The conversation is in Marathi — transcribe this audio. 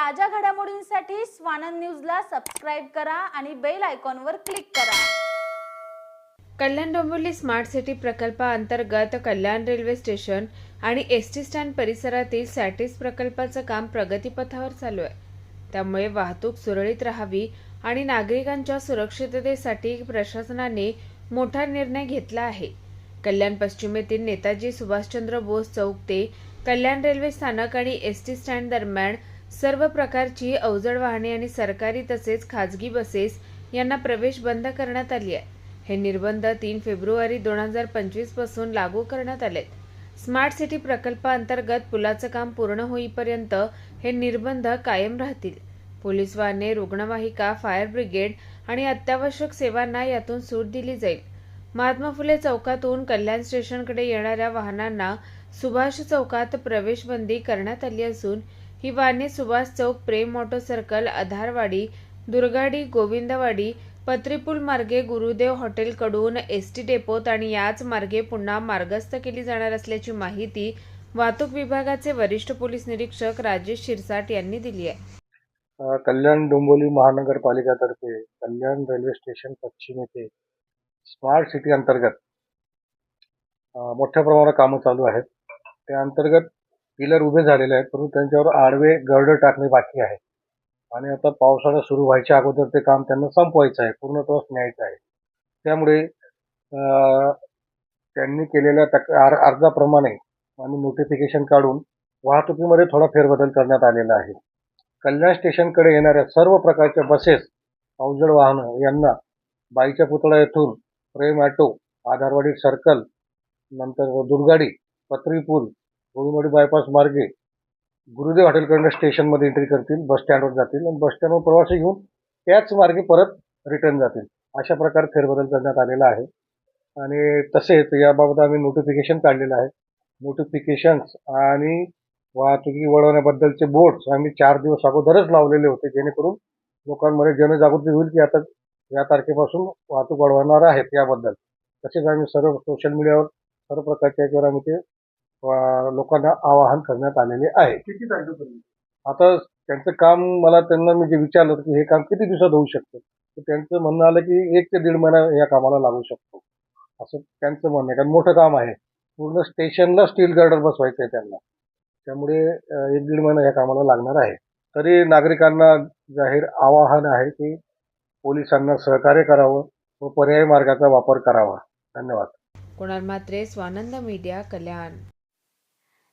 ताज्या घडामोडींसाठी स्वानंद न्यूजला सबस्क्राईब करा आणि बेल आयकॉनवर क्लिक करा. कल्याण डोंबिवली स्मार्ट सिटी प्रकल्पाअंतर्गत कल्याण रेल्वे स्टेशन आणि एस टी स्टँड परिसरातील सॅटिस प्रकल्पाचं काम प्रगतीपथावर चालू आहे. त्यामुळे वाहतूक सुरळीत राहावी आणि नागरिकांच्या सुरक्षिततेसाठी प्रशासनाने मोठा निर्णय घेतला आहे. कल्याण पश्चिमेतील नेताजी सुभाषचंद्र बोस चौक ते कल्याण रेल्वे स्थानक आणि एस टी स्टँड दरम्यान सर्व प्रकारची अवजड वाहने आणि सरकारी तसेच खाजगी बसेस यांना प्रवेश बंद करण्यात आली आहे. हे निर्बंध तीन फेब्रुवारी दोन हजार पंचवीसपासून लागू करण्यात आलेत. स्मार्ट सिटी प्रकल्पाअंतर्गत पुलाचं काम पूर्ण होईपर्यंत हे निर्बंध कायम राहतील. पोलीस वाहने रुग्णवाहिका फायर ब्रिगेड आणि अत्यावश्यक सेवांना यातून सूट दिली जाईल. महात्मा फुले चौकातून कल्याण स्टेशनकडे येणाऱ्या वाहनांना सुभाष चौकात प्रवेशबंदी करण्यात आली असून ही वाहने सुभाष चौक प्रेम मोटो सर्कल आधारवाडी दुर्गाडी गोविंदवाडी पत्रीपूल मार्गे गुरुदेव हॉटेलकडून एस टी डेपोत आणि याच मार्गे पुन्हा मार्गस्थ केली जाणार असल्याची माहिती वाहतूक विभागाचे वरिष्ठ पोलीस निरीक्षक राजेश शिरसाट यांनी दिली आहे. कल्याण डोंबोली महानगरपालिकातर्फे कल्याण रेल्वे स्टेशन पश्चिम येथे स्मार्ट सिटी अंतर्गत मोठ्या प्रमाणावर कामं चालू आहेत. त्या अंतर्गत पिलर उभे झालेले आहेत परंतु त्यांच्यावर आडवे गर्डर टाकणे बाकी आहे. आणि आता पावसाळा सुरू व्हायच्या अगोदर ते काम त्यांना संपवायचं आहे पूर्णत्वास न्यायचं आहे. त्यामुळे त्यांनी केलेल्या तक आर अर्जाप्रमाणे आणि नोटिफिकेशन काढून वाहतुकीमध्ये थोडा फेरबदल करण्यात आलेला आहे. कल्याण स्टेशनकडे येणाऱ्या सर्व प्रकारच्या बसेस अवजड वाहनं यांना बाईच्या पुतळा येथून प्रेम ॲटो आधारवाडी सर्कल नंतर दुर्गाडी पत्री पूल गोविंदवाडी बायपास मार्गे गुरुदेव हॉटेलकडनं स्टेशनमध्ये एंट्री करतील बस स्टँडवर जातील आणि बस स्टँडवर प्रवासी घेऊन त्याच मार्गे परत रिटर्न जातील. अशा प्रकारे फेरबदल करण्यात आलेला आहे. आणि तसेच याबाबत आम्ही नोटिफिकेशन काढलेलं आहे. नोटिफिकेशन्स आणि वाहतुकी वळवण्याबद्दलचे बोर्ड्स आम्ही चार दिवस अगोदरच लावलेले होते जेणेकरून लोकांमध्ये जनजागृती होईल की आता या तारखेपासून वाहतूक वाढवणार आहेत याबद्दल. तसेच आम्ही सर्व सोशल मीडियावर सर्व प्रकारच्या याच्यावर आम्ही ते लोकांना आवाहन करण्यात आलेले आहे. किती तारखेपर्यंत? आता त्यांचं काम मला त्यांना मी जे विचारलं होतं की हे काम किती दिवसात होऊ शकतं? तर त्यांचं म्हणणं आलं की एक ते दीड महिना या कामाला लागू शकतो. असं त्यांचं म्हणणं आहे. कारण मोठं काम आहे. पूर्ण स्टेशनला स्टील गार्डर बसवायचं आहे त्यांना. त्यामुळे एक दीड महिना या कामाला लागणार आहे. तरी नागरिकांना जाहीर आवाहन आहे की पोलिसांना सहकार्य करावं व पर्यायी मार्गाचा वापर करावा. धन्यवाद. कुणाल म्हात्रे स्वानंद मीडिया कल्याण.